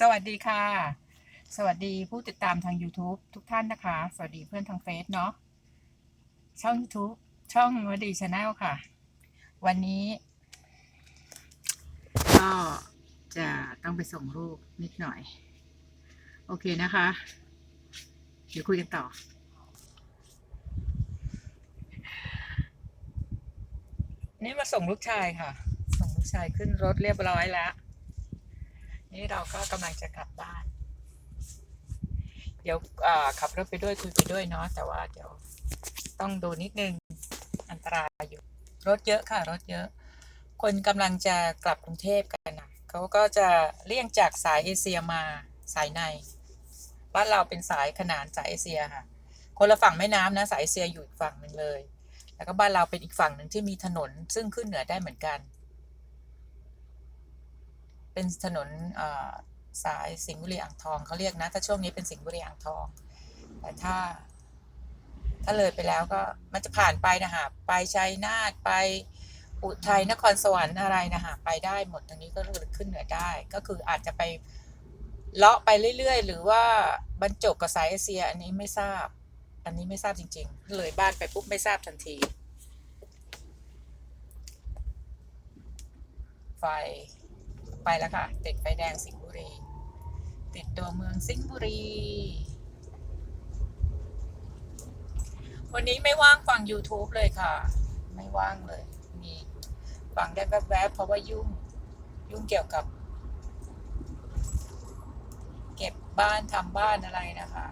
สวัสดีค่ะ สวัสดีผู้ติดตามทาง YouTube ทุกท่านนะคะ สวัสดีเพื่อนทางเฟซเนาะช่อง YouTube ช่องวดีชาแนลค่ะ วันนี้ ก็จะต้องไปส่งลูกนิดหน่อย โอเคนะคะ เดี๋ยวคุยกันต่อ นี่มาส่งลูกชายค่ะ ส่งลูกชายขึ้นรถเรียบร้อยแล้ว นี่เราก็กำลังจะกลับบ้าน เดี๋ยวขับรถไปด้วยคุยไปด้วยเนาะแต่ว่าเดี๋ยวต้องดูนิดนึงอันตรายอยู่ รถเยอะค่ะ รถเยอะ คนกำลังจะกลับกรุงเทพกันนะเขาก็จะเลี่ยงจากสายเอเชียมาสายในบ้านเราเป็นสายขนานสายเอเชียค่ะ คนละฝั่งแม่น้ำนะสายเอเชียอยู่อีกฝั่งหนึ่งเลย แล้วก็บ้านเราเป็นอีกฝั่งหนึ่งที่มีถนนซึ่งขึ้นเหนือได้เหมือนกัน เป็นถนนสายสิงห์บุรีอ่างทองเขาเรียกนะ ถ้าช่วงนี้เป็นสิงห์บุรีอ่างทอง แต่ถ้า ถ้าเลยไปแล้วก็มันจะผ่านไปนะคะไปชัยนาทไปอุทัยนครสวรรค์อะไรนะคะไปได้หมดตรงนี้ก็คือขึ้นเหนือได้ ก็คืออาจจะไปเลาะไปเรื่อย ๆ หรือว่าบรรจบกับสายเอเชีย อันนี้ไม่ทราบ อันนี้ไม่ทราบจริง ๆ เลยบ้านไปปุ๊บไม่ทราบทันที ไฟ ไปแล้วค่ะ ติดไฟแดงสิงห์บุรี ติดตัวเมืองสิงห์บุรี วันนี้ไม่ว่างฟัง YouTube เลยค่ะ ไม่ว่างเลย มีฟังได้แวบๆเพราะว่ายุ่ง ยุ่งเกี่ยวกับ เก็บบ้านทำบ้านอะไรนะคะ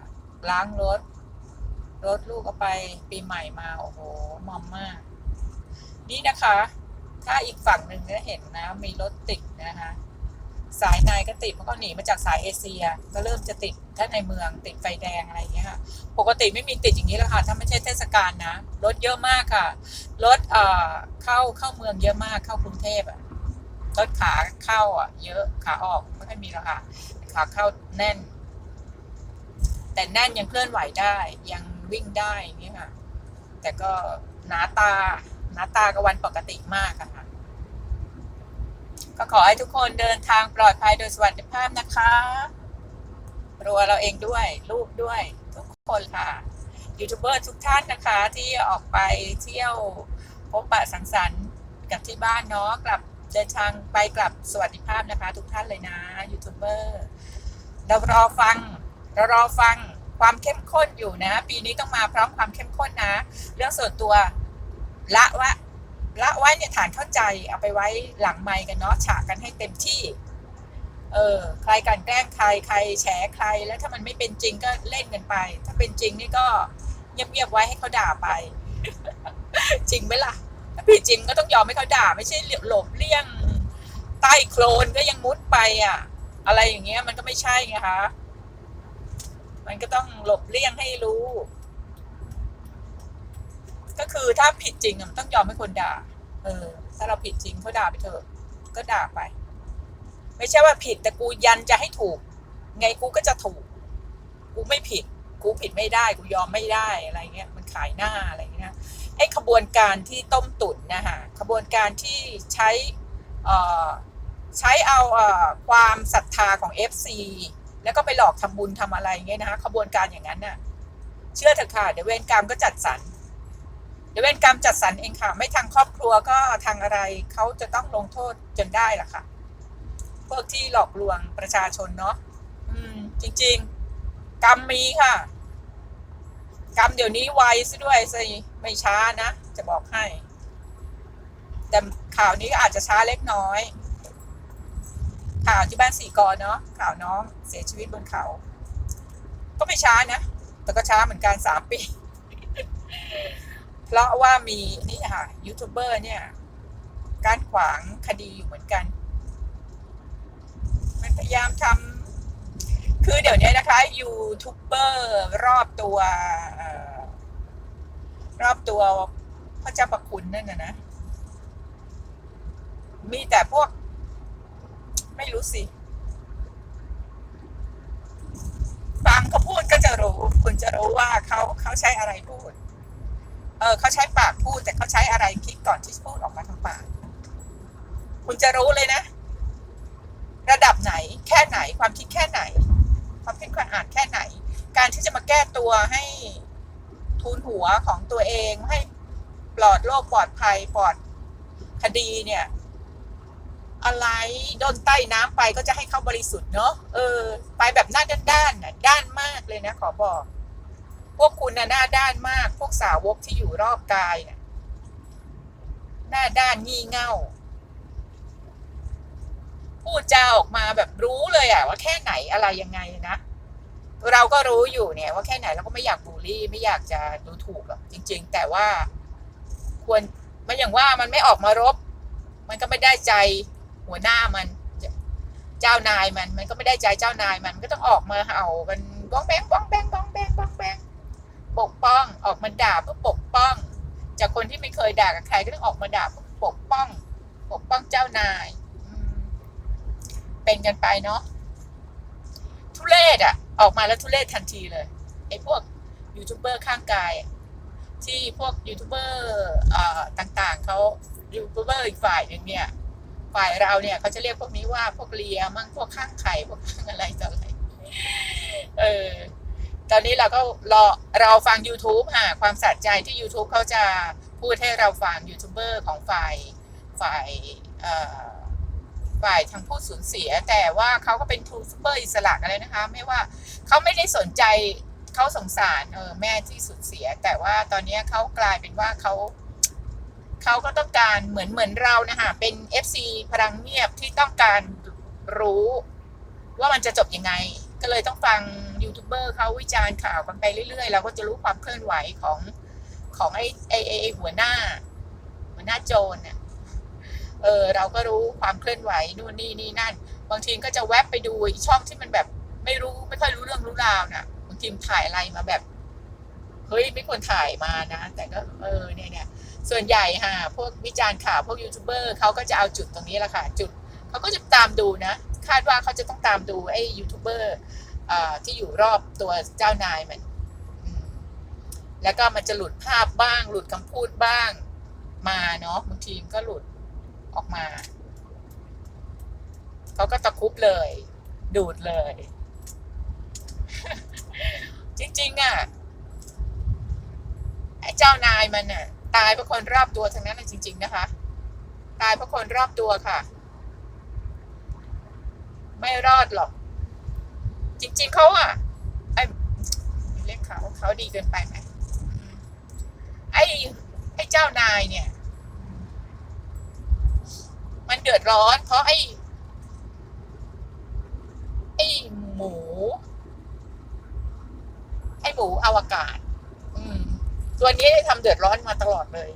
ล้างรถ รถลูกเอาไปปีใหม่มา โอ้โหมอมมาก นี่นะคะถ้าอีกฝั่งหนึ่งเนี่ยเห็นนะ มีรถติดนะคะ สายในก็ติดมันก็หนีมาจากสายเอเชีย ก็เริ่มจะติดถ้าในเมืองติดไฟแดงอะไรอย่างเงี้ยค่ะปกติไม่มีติดอย่างนี้แล้วค่ะ ถ้าไม่ใช่เทศกาลนะรถเยอะมากค่ะรถเอ่อเข้าเข้าเมืองเยอะมากเข้ากรุงเทพอะรถขาเข้าอะ เยอะขาออกไม่ค่อยมีแล้วค่ะขาเข้าแน่น แต่แน่นยังเคลื่อนไหวได้ ยังวิ่งได้อย่างเงี้ยค่ะ แต่ก็หนาตาหนาตากับวันปกติมากอะค่ะ ก็ขอให้ทุกคนเดินทางปลอดภัยโดยสวัสดิภาพนะคะรัวเราเองด้วย ลูกด้วย ทุกคนค่ะ ยูทูบเบอร์ทุกท่านนะคะ ที่ออกไปเที่ยวพบปะสังสรรค์กับที่บ้านเนาะกลับเดินทางไปกลับสวัสดิภาพนะคะ ทุกท่านเลยนะยูทูบเบอร์เรารอฟังเรารอฟังความเข้มข้นอยู่นะ ปีนี้ต้องมาพร้อมความเข้มข้นนะ เรื่องส่วนตัวละวะ ละไว้ในฐานเข้าใจเอาไปไว้หลังไมค์กันเนาะฉากกันให้เต็มที่ เออใครกันแกล้งใครใครแฉใครแล้วถ้ามันไม่เป็นจริงก็เล่นกันไป ถ้าเป็นจริงนี่ก็เงียบๆไว้ให้เขาด่าไป จริงไหมล่ะถ้าผิดจริงก็ต้องยอมให้เขาด่า ไม่ใช่หลบเลี่ยงใต้โคลนก็ยังมุดไปอะ อะไรอย่างเงี้ยมันก็ไม่ใช่ไงคะมันก็ต้องหลบเลี่ยงให้รู้ ก็คือถ้าผิดจริงมันต้องยอมให้คนด่า เออ ถ้าเราผิดจริงเขาด่าไปเถอะ ก็ด่าไป ไม่ใช่ว่าผิดแต่กูยันจะให้ถูก ไงกูก็จะถูก กูไม่ผิด กูผิดไม่ได้ กูยอมไม่ได้อะไรเงี้ย มันขายหน้าอะไรเงี้ยไอ้ขบวนการที่ต้มตุ๋นนะคะขบวนการที่ใช้เออใช้เอาเออความศรัทธาของ FC แล้วก็ไปหลอกทำบุญทำอะไรเงี้ยนะคะขบวนการอย่างนั้นน่ะ เชื่อเถอะค่ะเดี๋ยวเวรกรรมก็จัดสรร ดี๋ยวเวรกรรมจัดสรรเองค่ะ ไม่ทางครอบครัวก็ทางอะไรเขาจะต้องลงโทษจนได้ล่ะค่ะ พวกที่หลอกลวงประชาชนเนาะอืม จริง ๆ กรรมมีค่ะ กรรมเดี๋ยวนี้ไวซะด้วยสิไม่ช้านะ จะบอกให้ แต่ข่าวนี้อาจจะช้าเล็กน้อย ข่าวที่บ้านสี่กอเนาะข่าวน้องเสียชีวิตบนเขา ก็ไม่ช้านะ แต่ก็ช้าเหมือนกันสามปี เพราะว่ามีนี่ค่ะยูทูบเบอร์เนี่ย การขวางคดีอยู่เหมือนกัน มันพยายามทำคือเดี๋ยวนี้นะคะยูทูบเบอร์รอบตัวออรอบตัวพระเจ้าประคุณนั่นนะนะ มีแต่พวก ไม่รู้สิฟังเขาพูดก็จะรู้ คุณจะรู้ว่าเขาเขาใช้อะไรพูด เออเขาใช้ปากพูดแต่เขาใช้อะไรคิดก่อนที่จะพูดออกมาทางปาก คุณจะรู้เลยนะ ระดับไหนแค่ไหนความคิดแค่ไหน ความคิดความอ่านแค่ไหน การที่จะมาแก้ตัวให้ทุนหัวของตัวเองให้ปลอดโรคปลอดภัยปลอดคดีเนี่ย อะไรโดนใต้น้ำไปก็จะให้เขาบริสุทธิ์เนาะเออ ไปแบบหน้าด้านๆน่ะด้านมากเลยนะขอบอก พวกคุณน่ะหน้าด้านมาก พวกสาวกที่อยู่รอบกายน่ะหน้าด้านงี่เง่า พูดจาออกมาแบบรู้เลยอะว่าแค่ไหนอะไรยังไงนะเราก็รู้อยู่เนี่ยว่าแค่ไหนเราก็ไม่อยากบูลลี่ ไม่อยากจะดูถูกหรอกจริง ๆ แต่ว่า ควรมันอย่างว่ามันไม่ออกมารบ มันก็ไม่ได้ใจหัวหน้ามันเจ้านายมัน มันก็ไม่ได้ใจเจ้านายมันก็ต้องออกมาเห่ากันบ้องแบงบ้องแบงบ้องแบงบ้องแบง ปกป้องออกมาด่าเพื่อปกป้อง จากคนที่ไม่เคยด่ากับใครก็ต้องออกมาด่าเพื่อปกป้อง ปกป้องเจ้านาย เป็นกันไปเนาะทุเรศอะออกมาแล้วทุเรศทันทีเลยไอ้พวกยูทูบเบอร์ข้างกาย ที่พวกยูทูบเบอร์ต่างๆเขายูทูบเบอร์อีกฝ่ายหนึ่งเนี่ยฝ่ายเราเนี่ยเขาจะเรียกพวกนี้ว่าพวกเลียมั่งพวกข้างไข่พวกข้างอะไรต่ออะไรเออ ตอนนี้เราก็รอเราฟัง YouTube ค่ะความสะใจที่ YouTube เขาจะพูดให้เราฟังยูทูบเบอร์ของฝ่ายฝ่ายฝ่ายทางผู้สูญเสีย แต่ว่าเขาก็เป็นทูซูเปอร์อิสระกันเลยนะคะ ไม่ว่าเขาไม่ได้สนใจเขาสงสารเออแม่ที่สูญเสีย แต่ว่าตอนนี้เขากลายเป็นว่าเขาเขาก็ต้องการเหมือนเหมือนเรานะคะเป็น FC พลังเงียบที่ต้องการรู้ว่ามันจะจบยังไง ก็เลยต้องฟังยูทูบเบอร์เขาวิจารณ์ข่าวกันไปเรื่อยๆเราก็จะรู้ความเคลื่อนไหวของของไอ้ไอ้ไอ้หัวหน้า หัวหน้าโจรเนี่ยเออเราก็รู้ความเคลื่อนไหวนู่นนี่นี่นั่น บางทีก็จะแวบไปดูช่องที่มันแบบไม่รู้ไม่ค่อยรู้เรื่องรู้ราวน่ะบางทีมถ่ายอะไรมาแบบเฮ้ยไม่ควรถ่ายมานะ แต่ก็เออเนี่ยเนี่ยส่วนใหญ่ค่ะพวกวิจารณ์ข่าวพวกยูทูบเบอร์เขาก็จะเอาจุดตรงนี้แหละค่ะ จุดเขาก็จะตามดูนะ คาดว่าเขาจะต้องตามดูไอ้ยูทูบเบอร์ที่อยู่รอบตัวเจ้านายมัน แล้วก็มันจะหลุดภาพบ้าง หลุดคำพูดบ้าง มาเนาะบางทีมก็หลุดออกมา เขาก็ตะคุบเลย ดูดเลย จริงๆอะไอ้เจ้านายมันน่ะ ตายเพราะคนรอบตัวทั้งนั้นจริง ๆ นะคะ ตายเพราะคนรอบตัวค่ะ ไม่รอดหรอก จริง ๆเขาอะไอ้เรียกเขาเขาดีเกินไปไหมไอ้ไอ้เจ้านายเนี่ย มันเดือดร้อน เพราะไอ้ไอ้หมู ไอ้หมูอวกาศ อืม ตัวนี้ทำเดือดร้อนมาตลอดเลย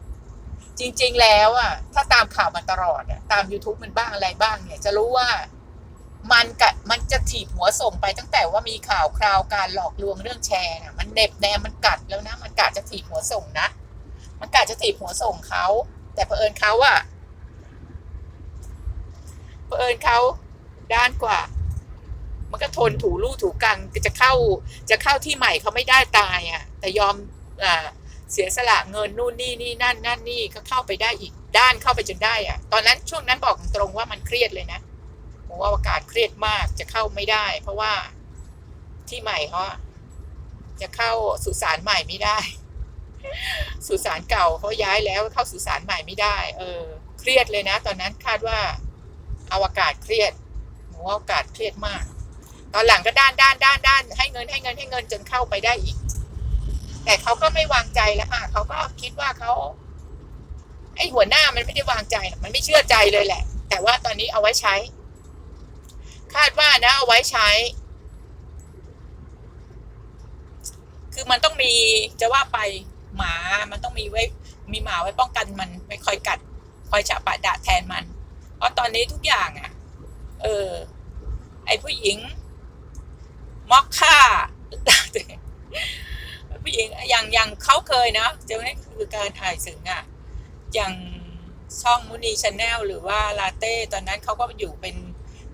จริง ๆ แล้วอะ ถ้าตามข่าวมาตลอดอะตาม YouTube มันบ้างอะไรบ้างเนี่ย จะรู้ว่า มันกะมันจะถีบหัวส่งไปตั้งแต่ว่ามีข่าวคราวการหลอกลวงเรื่องแชร์น่ะมันเน็บแนมมันกัดแล้วนะ มันกะจะถีบหัวส่งนะ มันกะจะถีบหัวส่งเขาแต่เผอิญเขาอะเผอิญเขาด้านกว่า มันก็ทนถูลู่ถูกังจะเข้าจะเข้าที่ใหม่เขาไม่ได้ตายอะแต่ยอมอ่าเสียสละเงินนู่นนี่นี่นั่นนั่นนี่ก็เข้าไปได้อีกด้านเข้าไปจนได้อะตอนนั้นช่วงนั้นบอกตรงว่ามันเครียดเลยนะ ผมว่าอากาศเครียดมากจะเข้าไม่ได้ เพราะว่าที่ใหม่เขาะจะเข้าสุสานใหม่ไม่ได้ สุสานเก่าเขาย้ายแล้วเข้าสุสานใหม่ไม่ได้ เออ เครียดเลยนะ ตอนนั้นคาดว่าเอาอากาศเครียดผมว่าอากาศเครียดมาก ตอนหลังก็ด้านด้านด้านด้านให้เงินให้เงินให้เงินจนเข้าไปได้อีก แต่เขาก็ไม่วางใจแล้วค่ะเขาก็คิดว่าเขาไอ้หัวหน้ามันไม่ได้วางใจ มันไม่เชื่อใจเลยแหละ แต่ว่าตอนนี้เอาไว้ใช้าดว่านะเอาไว้ใช้ คือมันต้องมีจะว่าไปหมา มันต้องมีไว้ มีหมาไว้ป้องกันมันไม่คอยกัด คอยฉะปะดะแทนมัน เพราะตอนนี้ทุกอย่างอะ เออ ไอผู้หญิงมอกค่าผู้หญิงอย่างอย่างเขาเคยนะเจ้านี่คือการถ่ายสึงอะ อย่างช่องมุนีชาแนลหรือว่าลาเต้ ตอนนั้นเขาก็อยู่เป็น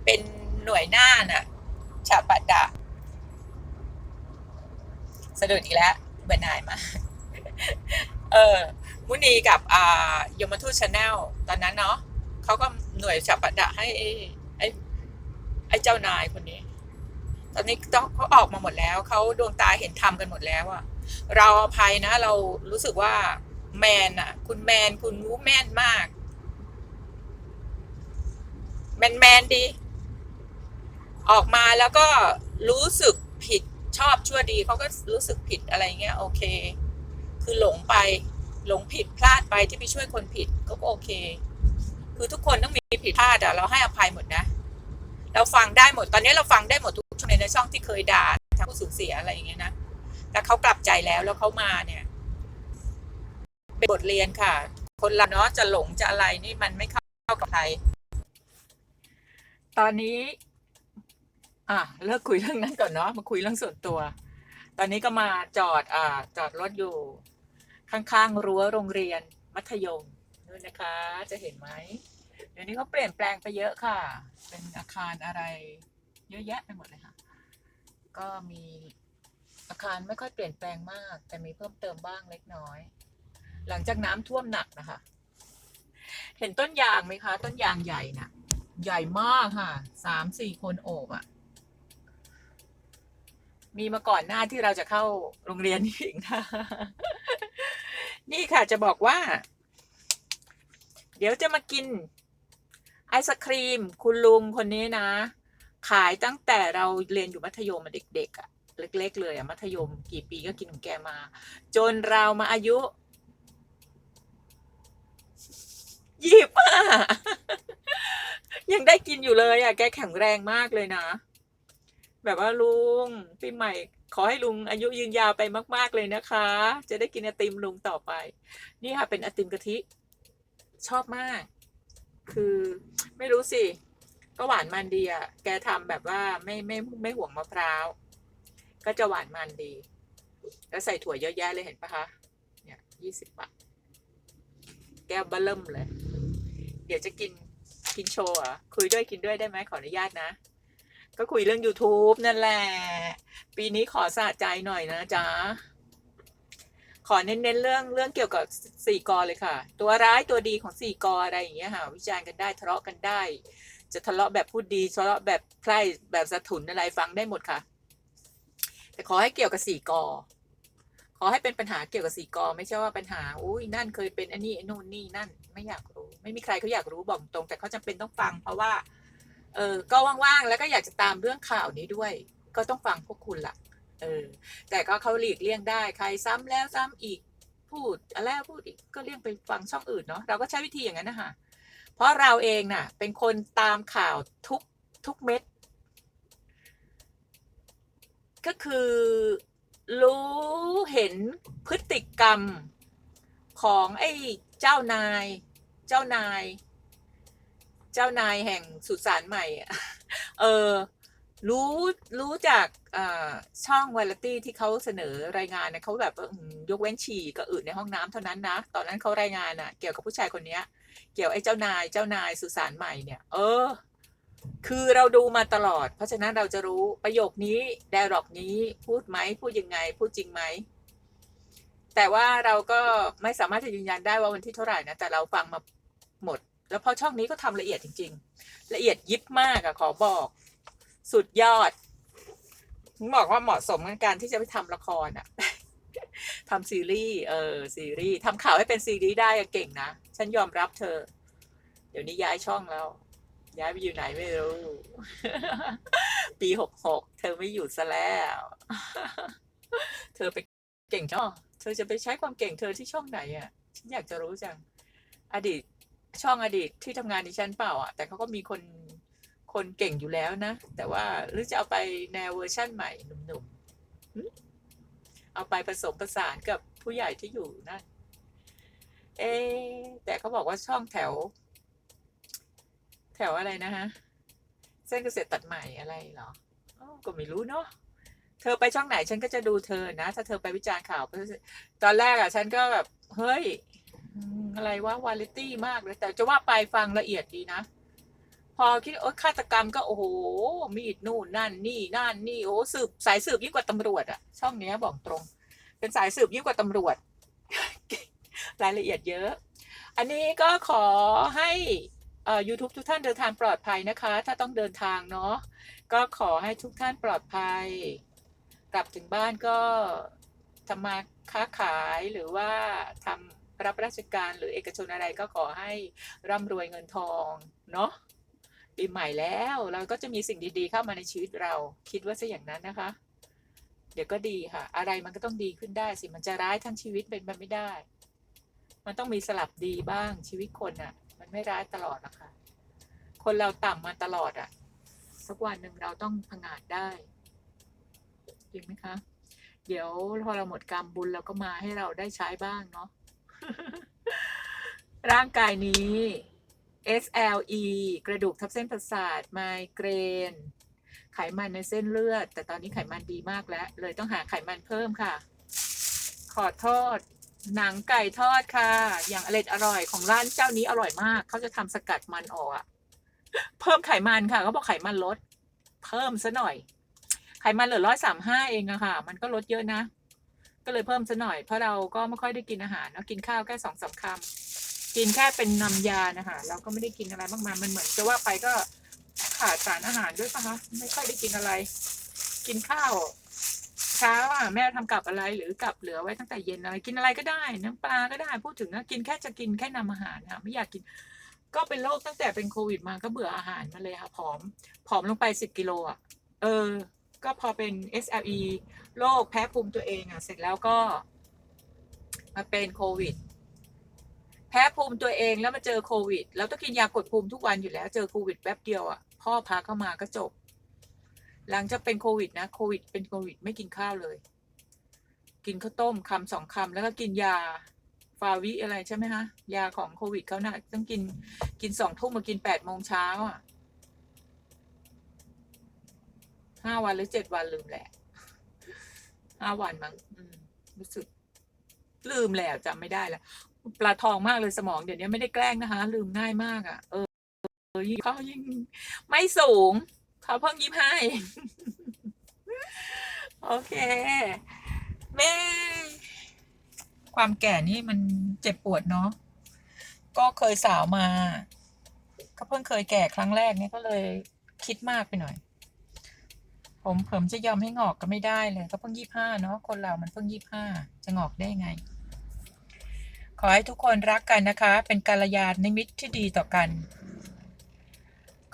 เป็น หน่วยหน้าน่ะฉาปัดดะสะดุดอีกแล้วเบื่อหน่ายมากเออมุนีกับอ่ายมทูตชาแนลตอนนั้นเนาะเขาก็หน่วยฉาปัดดะให้ไอ้ไอ้ไอ้เจ้านายคนนี้ ตอนนี้ต้องเขาออกมาหมดแล้วเขาดวงตาเห็นธรรมกันหมดแล้วอะเราอภัยนะ เรารู้สึกว่าแมนอะคุณแมนคุณรู้แมนมาก แมนแมนดี ออกมาแล้วก็รู้สึกผิดชอบชั่วดีเขาก็รู้สึกผิดอะไรเงี้ยโอเค คือหลงไปหลงผิดพลาดไปที่ไปช่วยคนผิดก็โอเค คือทุกคนต้องมีผิดพลาดอะเราให้อภัยหมดนะ เราฟังได้หมดตอนนี้เราฟังได้หมดทุกช่องในช่องที่เคยด่าทางผู้สูญเสียอะไรอย่างเงี้ยนะแต่เขากลับใจแล้วแล้วเขามาเนี่ยเป็นบทเรียนค่ะ คนเราเนาะจะหลงจะอะไรนี่มันไม่เข้ากับใครตอนนี้ อะเลิกคุยเรื่องนั้นก่อนเนาะมาคุยเรื่องส่วนตัว ตอนนี้ก็มาจอดอ่าจอดรถอยู่ ข้างๆรั้วโรงเรียนมัธยมนู่นนะคะ จะเห็นไหมเดี๋ยวนี้เขาเปลี่ยนแปลงไปเยอะค่ะ เป็นอาคารอะไร เยอะแยะไปหมดเลยค่ะ ก็มีอาคารไม่ค่อยเปลี่ยนแปลงมาก แต่มีเพิ่มเติมบ้างเล็กน้อย หลังจากน้ำท่วมหนักนะคะ เห็นต้นยางไหมคะ ต้นยางใหญ่น่ะ ใหญ่มากค่ะสามสี่คนโอบอะ่ะ มีมาก่อนหน้าที่เราจะเข้าโรงเรียนอีกนะนี่ค่ะจะบอกว่า เดี๋ยวจะมากิน ไอศครีม คุณลุงคนนี้นะ ขายตั้งแต่เราเรียนอยู่มัธยมมาเด็กๆอะ่ะเล็ก ๆ เลยอะ่ะมัธยม กี่ปีก็กินของแกมา จนเรามาอายุยี่สิบห้ายังได้กินอยู่เลยอะ่ะแกแข็งแรงมากเลยนะ แบบว่าลุงปีใหม่ ขอให้ลุงอายุยืนยาวไปมาก ๆเลยนะคะ จะได้กินไอติมลุงต่อไป นี่ค่ะเป็นไอติมกะทิชอบมาก คือไม่รู้สิ ก็หวานมันดีอะ แกทำแบบว่าไม่ไม่ไม่ห่วงมะพร้าว ก็จะหวานมันดี แล้วใส่ถั่วเยอะแยะเลยเห็นปะคะ เนี่ยยี่สิบบาท แก้วเบะเริ่มเลย เดี๋ยวจะกินกินโชว์อะ คุยด้วยกินด้วยได้ไหมขออนุญาตนะ ก็คุยเรื่อง YouTube นั่นแหละ ปีนี้ขอสะใจหน่อยนะจ๊ะ ขอเน้นๆเรื่องเรื่องเกี่ยวกับสี่กอเลยค่ะ ตัวร้ายตัวดีของสี่กออะไรอย่างเงี้ยค่ะ วิจารณ์กันได้ทะเลาะกันได้ จะทะเลาะแบบพูดดีทะเลาะแบบไพร่แบบสะทุนอะไรฟังได้หมดค่ะ แต่ขอให้เกี่ยวกับสี่กอขอให้เป็นปัญหาเกี่ยวกับสี่กอไม่ใช่ว่าปัญหาอุ้ยนั่นเคยเป็นอันนี้ไอ้นู่นนี่นั่นไม่อยากรู้ ไม่มีใครเขาอยากรู้บอกตรง แต่เขาจำเป็นต้องฟัง เพราะว่า เออก็ว่างๆ แล้วก็อยากจะตามเรื่องข่าวนี้ด้วย ก็ต้องฟังพวกคุณล่ะ เออ แต่ก็เขาหลีกเลี่ยงได้ ใครซ้ำแล้วซ้ำอีก พูดอะไรพูดอีก ก็เลี่ยงไปฟังช่องอื่นเนาะ เราก็ใช้วิธีอย่างนั้นนะคะเพราะเราเองน่ะ เป็นคนตามข่าวทุกทุกเม็ด ก็คือรู้เห็นพฤติกรรมของไอ้เจ้านาย เจ้านาย เจ้านายแห่งสุสานใหม่ เออ รู้รู้จากช่องวาไรตี้ที่เขาเสนอรายงานเนี่ยเขาแบบยกเว้นฉี่กับอื่นในห้องน้ำเท่านั้นนะ ตอนนั้นเขารายงานอะเกี่ยวกับผู้ชายคนเนี้ย เกี่ยวไอ้เจ้านายเจ้านายสุสานใหม่เนี่ย เออ คือเราดูมาตลอด เพราะฉะนั้นเราจะรู้ประโยคนี้ไดร็อกนี้พูดไหมพูดยังไง พูดจริงไหมแต่ว่าเราก็ไม่สามารถจะยืนยันได้ว่าวันที่เท่าไหร่นะ แต่เราฟังมาหมด แล้วพอช่องนี้ก็ทำละเอียดจริง ๆ ละเอียดยิบมากอะขอบอก สุดยอดบอกว่าเหมาะสมกับการที่จะไปทำละครอะทำซีรีส์เออซีรีส์ทำข่าวให้เป็นซีรีส์ได้เก่งนะฉันยอมรับเธอ เดี๋ยวนี้ย้ายช่องแล้ว ย้ายไปอยู่ไหนไม่รู้ ปีหกหกเธอไม่อยู่ซะแล้ว เธอไปเก่งช่องเธอจะไปใช้ความเก่งเธอที่ช่องไหนอะ ฉันอยากจะรู้จัง อดีต ช่องอดีตที่ทำงานดิฉันเปล่าอะแต่เขาก็มีคนคนเก่งอยู่แล้วนะ แต่ว่าหรือจะเอาไปแนวเวอร์ชั่นใหม่หนุ่มๆเอาไปผสมผสานกับผู้ใหญ่ที่อยู่นั่นเอ๊แต่เขาบอกว่าช่องแถว แถวอะไรนะฮะเส้นเกษตรตัดใหม่อะไรเหรอก็ไม่รู้เนาะเธอไปช่องไหนฉันก็จะดูเธอนะ ถ้าเธอไปวิจารณ์ข่าวตอนแรกอะ ฉันก็แบบเฮ้ย อะไรวะวาไรตี้มากเลย แต่จะว่าไปฟังละเอียดดีนะ พอคิดโอ้ฆาตกรรมก็โอ้โห มีดนู่นนั่นนี่นั่นนี่โอ้สืบสายสืบยิ่งกว่าตำรวจอะช่องเนี้ยบอกตรง เป็นสายสืบยิ่งกว่าตำรวจ รายละเอียดเยอะ อันนี้ก็ขอให้เอ่อ YouTube ทุกท่านเดินทางปลอดภัยนะคะ ถ้าต้องเดินทางเนาะก็ขอให้ทุกท่านปลอดภัย กลับถึงบ้านก็ทำมาค้าขายหรือว่าทำ รับราชการหรือเอกชนอะไรก็ขอให้ร่ำรวยเงินทองเนาะปีใหม่แล้วเราก็จะมีสิ่งดีๆเข้ามาในชีวิตเราคิดว่าซะอย่างนั้นนะคะ เดี๋ยวก็ดีค่ะ อะไรมันก็ต้องดีขึ้นได้สิมันจะร้ายทั้งชีวิตเป็นไปไม่ได้ มันต้องมีสลับดีบ้างชีวิตคนอะ่ะ มันไม่ร้ายตลอดนะคะคนเราต่ำมาตลอดอะ่ะสักวันหนึ่งเราต้องผงาดได้จริงไหมคะ เดี๋ยวพอเราหมดกรรมบุญเราก็มาให้เราได้ใช้บ้างเนาะ ร่างกายนี้ SLE กระดูกทับเส้นประสาท ไมเกรน ไขมันในเส้นเลือด แต่ตอนนี้ไขมันดีมากแล้ว เลยต้องหาไขมันเพิ่มค่ะ ขอโทษหนังไก่ทอดค่ะ อย่างอร่อยอร่อยของร้านเจ้านี้อร่อยมาก เขาจะทำสกัดมันออกอะเพิ่มไขมันค่ะเขาบอกไขมันลด เพิ่มซะหน่อย ไขมันเหลือร้อยสามห้าเองอะค่ะ มันก็ลดเยอะนะ ก็เลยเพิ่มซะหน่อยเพราะเราก็ไม่ค่อยได้กินอาหารเนาะกินข้าวแค่สองสามคำกินแค่เป็นนำยานะคะเราก็ไม่ได้กินอะไรมากมายมันเหมือนจะว่าไปก็ขาดสารอาหารด้วยปะคะไม่ค่อยได้กินอะไร กินข้าวเช้าอะแม่ทำกับอะไรหรือกับเหลือไว้ตั้งแต่เย็นอะไรกินอะไรก็ได้น้ำปลาก็ได้พูดถึงนะกินแค่จะกินแค่นำอาหารค่ะไม่อยากกิน ก็เป็นโรคตั้งแต่เป็นโควิดมาก็เบื่ออาหารมาเลยค่ะผอมผอมลงไปสิบกิโลอะเออ ก็พอเป็น SLE โรคแพ้ภูมิตัวเองอะ เสร็จแล้วก็ มาเป็นโควิด แพ้ภูมิตัวเองแล้วมาเจอโควิด แล้วต้องกินยากดภูมิทุกวันอยู่แล้ว เจอโควิดแป๊บเดียวอะ พ่อพาเข้ามาก็จบ หลังจากเป็นโควิดนะ โควิด เป็นโควิด ไม่กินข้าวเลย กินข้าวต้มคำสองคำแล้วก็กินยาฟาวิอะไรใช่ไหมคะยาของโควิดเขานะ่ะต้องกินกินสองทุ่มมากินแปดโมงเช้าอะ ห้าวันหรือเจ็ดวันลืมแหละห้าวันมั้งรู้สึก ลืมแล้วจำไม่ได้แล้วปลาทองมากเลยสมองเดี๋ยวนี้ไม่ได้แกล้งนะคะ ลืมง่ายมากอะ เออเออยิ่งเขายิ่งไม่สูงเขาเพิ่งยี่ห้าเองโอเคแม่ความแก่นี่มันเจ็บปวดเนาะก็เคยสาวมา ก็เพิ่งเคยแก่ครั้งแรกเนี่ยก็เลยคิดมากไปหน่อย ผมผมจะยอมให้งอกก็ไม่ได้เลยก็เพิ่งยี่ห้าเนาะคนเรามันเพิ่งยี่ห้าจะงอกได้ไง ขอให้ทุกคนรักกันนะคะ เป็นกาลยานนิมิตที่ดีต่อกัน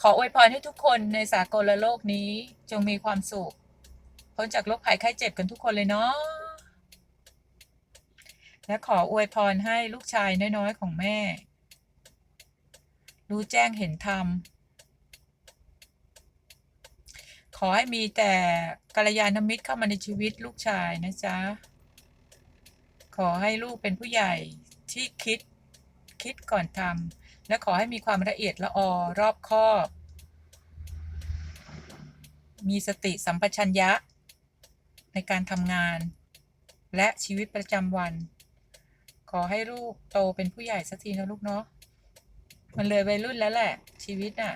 ขออวยพรให้ทุกคนในสากลโลกนี้จงมีความสุขพ้นจากโรคภัยไข้เจ็บกันทุกคนเลยเนาะและขออวยพรให้ลูกชายน้อยๆของแม่ รู้แจ้งเห็นธรรม ข อให้มีแต่กัลยาณมิตรเข้ามาในชีวิตลูกชายนะจ๊ะ ขอให้ลูกเป็นผู้ใหญ่ที่คิดคิดก่อนทำและขอให้มีความละเอียดละออรอบคอบ มีสติสัมปชัญญะ ในการทำงาน และชีวิตประจำวัน ขอให้ลูกโตเป็นผู้ใหญ่สักทีนะลูกเนาะมันเลยวัยรุ่นแล้วแหละ ชีวิตน่ะ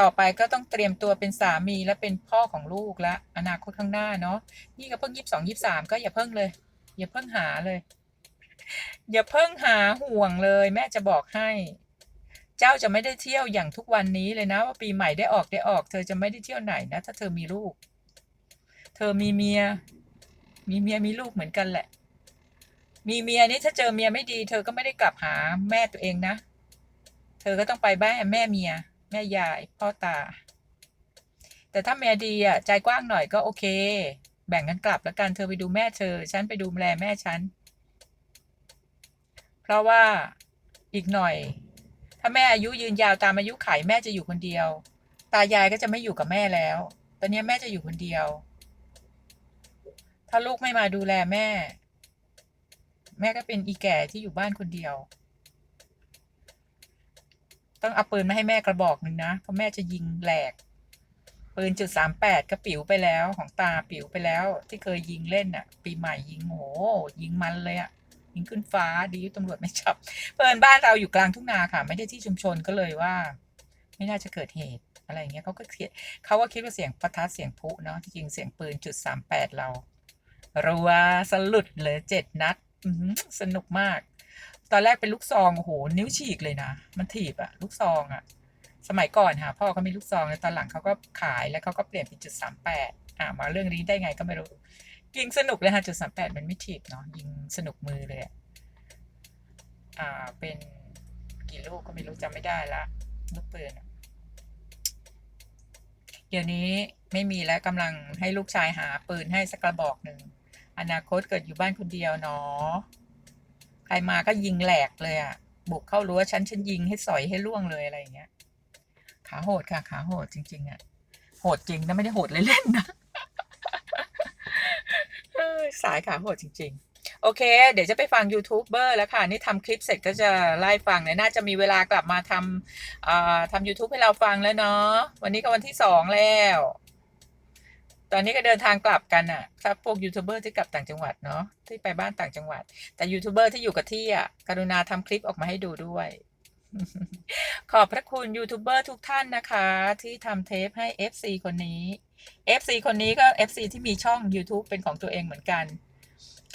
ต่อไปก็ต้องเตรียมตัวเป็นสามีและเป็นพ่อของลูกและอนาคตข้างหน้าเนาะนี่ก็เพิ่งยี่สิบสองยี่สามก็อย่าเพิ่งเลย อย่าเพิ่งหาเลย อย่าเพิ่งหาห่วงเลย แม่จะบอกให้ เจ้าจะไม่ได้เที่ยวอย่างทุกวันนี้เลยนะ ว่าปีใหม่ได้ออกได้ออก เธอจะไม่ได้เที่ยวไหนนะ ถ้าเธอมีลูก เธอมีเมีย มีเมียมีลูกเหมือนกันแหละ มีเมียนี่ถ้าเจอเมียไม่ดี เธอก็ไม่ได้กลับหาแม่ตัวเองนะ เธอก็ต้องไปบ้านแม่เมีย แม่ยาย พ่อตา แต่ถ้าเมียดีอะ ใจกว้างหน่อยก็โอเค แบ่งกันกลับแล้วกันเธอไปดูแม่เธอ ฉันไปดูแลแม่ฉัน เพราะว่าอีกหน่อย ถ้าแม่อายุยืนยาวตามอายุไขแม่จะอยู่คนเดียว ตายายก็จะไม่อยู่กับแม่แล้ว ตอนนี้แม่จะอยู่คนเดียว ถ้าลูกไม่มาดูแลแม่ แม่ก็เป็นอีแก่ที่อยู่บ้านคนเดียว ต้องเอาปืนมาให้แม่กระบอกหนึ่งนะ เพราะแม่จะยิงแหลก ปืนจุดสามแปดก็ปิ๋วไปแล้วของตาปิ๋วไปแล้ว ที่เคยยิงเล่นอะ ปีใหม่ยิงโหยิงมันเลยอะยิงขึ้นฟ้าดีตำรวจไม่จับเพิ่นบ้านเราอยู่กลางทุ่งนาค่ะ ไม่ได้ที่ชุมชนก็เลยว่า ไม่น่าจะเกิดเหตุอะไรเงี้ยเขาก็คิดเขาก็คิดว่าเสียงประทัดเสียงพุเนาะที่จริงเสียงปืนจุดสามแปดเรารัวสลุดเลยเจ็ดนัดสนุกมาก ตอนแรกเป็นลูกซองโอ้โหนิ้วฉีกเลยนะ มันถีบอะลูกซองอะสมัยก่อนค่ะพ่อเขามีลูกซองแล้วตอนหลังเขาก็ขายแล้วเขาก็เปลี่ยนเป็นจุดสามแปดอ่ามาเรื่องนี้ได้ไงก็ไม่รู้ยิงสนุกเลยค่ะจุดสามแปดมันไม่ถีบเนาะยิงสนุกมือเลยอะอ่าเป็นกี่ลูกก็ไม่รู้จำไม่ได้ละลูกปืนเดี๋ยวนี้ไม่มีแล้วกำลังให้ลูกชายหาปืนให้สักกระบอกหนึ่งอนาคตเกิดอยู่บ้านคนเดียวเนาะ รมาก็ยิงแหลกเลยอะบุกเข้ารั้วฉันฉันยิงให้สอยให้ล่วงเลยอะไรอย่างเงี้ย ขาโหดค่ะ ขาโหดจริง ๆอะโหดจริงนะไม่ได้โหดเล่นๆนะสายขาโหดจริง ๆ โอเค เดี๋ยวจะไปฟังยูทูบเบอร์แล้วค่ะ นี่ทำคลิปเสร็จก็จะไล่ฟังเนี่ยน่าจะมีเวลากลับมาทำทำ YouTube ให้เราฟังแล้วเนาะวันนี้ก็วันที่สองแล้ว ตอนนี้ก็เดินทางกลับกันอะถ้าพวกยูทูบเบอร์ที่กลับต่างจังหวัดเนาะที่ไปบ้านต่างจังหวัด แต่ยูทูบเบอร์ที่อยู่กับที่อะกรุณาทำคลิปออกมาให้ดูด้วย ขอบพระคุณยูทูบเบอร์ทุกท่านนะคะ ที่ทำเทปให้ FC คนนี้ FC คนนี้ก็ FC ที่มีช่อง YouTube เป็นของตัวเองเหมือนกัน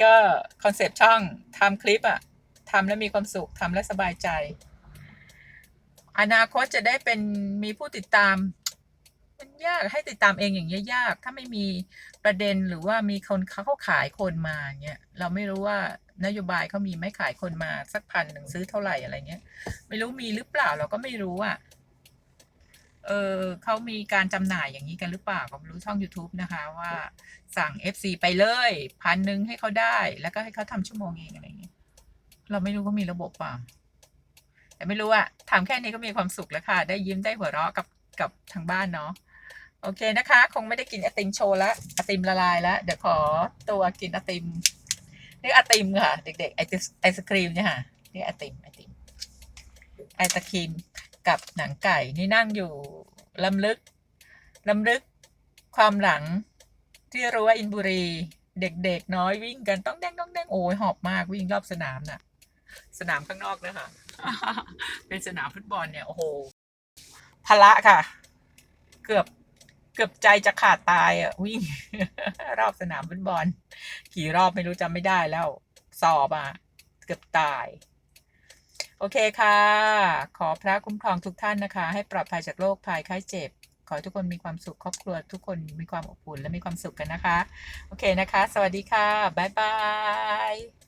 ก็คอนเซปต์ช่องทำคลิปอะทำแล้วมีความสุขทำแล้วสบายใจ อนาคตจะได้เป็นมีผู้ติดตาม มันยากให้ติดตามเองอย่างเงี้ยยาก ถ้าไม่มีประเด็นหรือว่ามีคนเขาเขาขายคนมาเงี้ยเราไม่รู้ว่านโยบายเขามีไหม่ขายคนมาสักพันหนึ่งซื้อเท่าไหร่อะไรเงี้ย ไม่รู้มีหรือเปล่าเราก็ไม่รู้อะเออเขามีการจำหน่ายอย่างนี้กันหรือเปล่าก็ไม่รู้ช่อง YouTube นะคะว่าสั่ง FC ไปเลยพันหนึ่งให้เขาได้ แล้วก็ให้เขาทำชั่วโมงเองอะไรเงี้ยเราไม่รู้ว่ามีระบบเปล่า แต่ไม่รู้อะทำแค่นี้ก็มีความสุขแล้วค่ะ ได้ยิ้มได้หัวเราะกับกับทางบ้านเนาะ โอเคนะคะ คงไม่ได้กินไอติมโชว์ละไอติมละลายแล้วเดี๋ยวขอตัวกินไอติมนี่ไอติมค่ะ เด็กๆไอติมไอศครีมเนี่ยค่ะนี่ไอติมไอติมไอศครีมกับหนังไก่นี่นั่งอยู่ลำลึกลำลึกความหลังที่รั้วอินบุรี เด็กๆน้อยวิ่งกันต้องแดงต้องแดงโอ้ยหอบมากวิ่งรอบสนามน่ะ สนามข้างนอกนะคะเป็นสนามฟุตบอลเนี่ยโอ้โหพละค่ะ เกือบ เกือบใจจะขาดตายอะ วิ่ง รอบสนามฟุตบอล กี่รอบไม่รู้จำไม่ได้แล้ว สอบอะ เกือบตาย โอเคค่ะ ขอพระคุ้มครองทุกท่านนะคะ ให้ปลอดภัยจากโรคภัยไข้เจ็บ ขอให้ทุกคนมีความสุขครอบครัว ทุกคนมีความอบอุ่นและมีความสุขกันนะคะ โอเคนะคะ สวัสดีค่ะ บ๊ายบาย